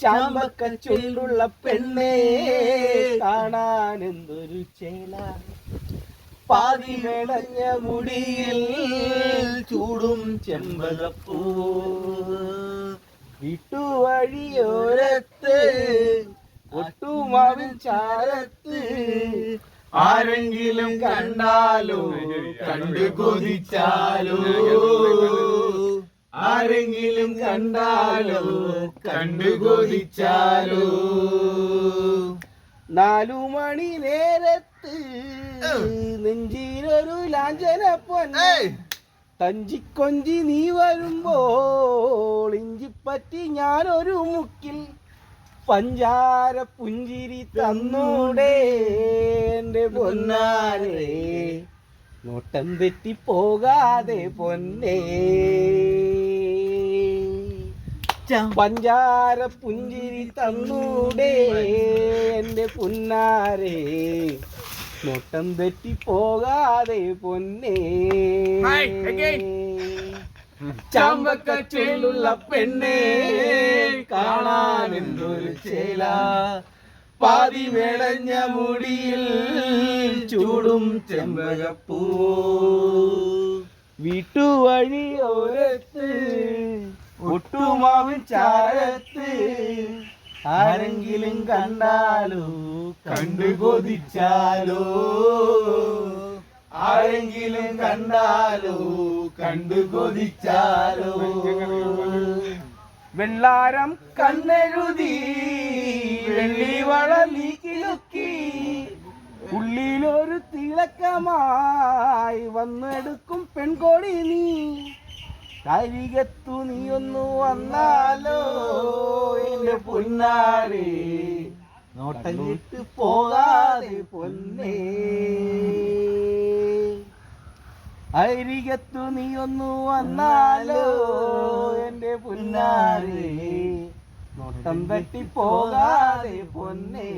ചാമ്പക്ക ചുണ്ടുള്ള പെണ്ണേ കാണാൻ എന്തൊരു ചേല. പാതി വിളഞ്ഞ മുടിയിൽ ചൂടും ചെമ്പകപ്പൂ. വിട്ടുവഴിയോരത്ത് ഒട്ടുമാവിൻ ചാരത്ത്. ആരെങ്കിലും കണ്ടാലോ കണ്ടു കൊതിച്ചാലോ. കണ്ടാലോ കണ്ടു കൊതിച്ചാലോ? നാലു മണി നേരത്ത് നെഞ്ചിലൊരു ലാഞ്ചന പൊന്നെ. തഞ്ചിക്കൊഞ്ചി നീ വരുമ്പോൾ ഇഞ്ചിപ്പറ്റി ഞാനൊരു മുക്കിൽ പഞ്ചാര പുഞ്ചിരി തന്നൂടെ എന്റെ പൊന്നാരേ. നോട്ടം തെറ്റി പോകാതെ പൊന്നേ. പഞ്ചാര പുഞ്ചിരി തന്നൂടെ എന്റെ പുന്നാരെ. നോട്ടം തെറ്റി പോകാതെ പൊന്നേ. ചാമ്പക്കച്ചേലുള്ള പെണ്ണേ. കാണാൻ എന്തൊരു ചേല. പാതി വിളഞ്ഞ മുടിയിൽ ചൂടും ചെമ്പകപ്പൂ വീട്ടുവഴി ഓരത്ത് ഒട്ടുമാവിൻ ചാരത്ത് ആരെങ്കിലും കണ്ടാലോ? കണ്ടു കൊതിച്ചാലോ? ആരെങ്കിലും കണ്ടാലോ? കണ്ടു കൊതിച്ചാലോ? വെള്ളാരം കണ്ണെഴുതി വെള്ളിവള നീക്കിലുക്കി ഉള്ളിലൊരു തിളക്കമായി വന്നെടുക്കും പെൺകോടി നീ. കരികത്തു നീ ഒന്ന് വന്നാലോ എന്റെ പൊന്നാരെ നോട്ടം പോകാതെ പൊന്നേ. അരികത്തു നീ ഒന്ന് വന്നാലോ എന്റെ പൊന്നാരി നോട്ടം തട്ടി പോകാതെ പൊന്നേ.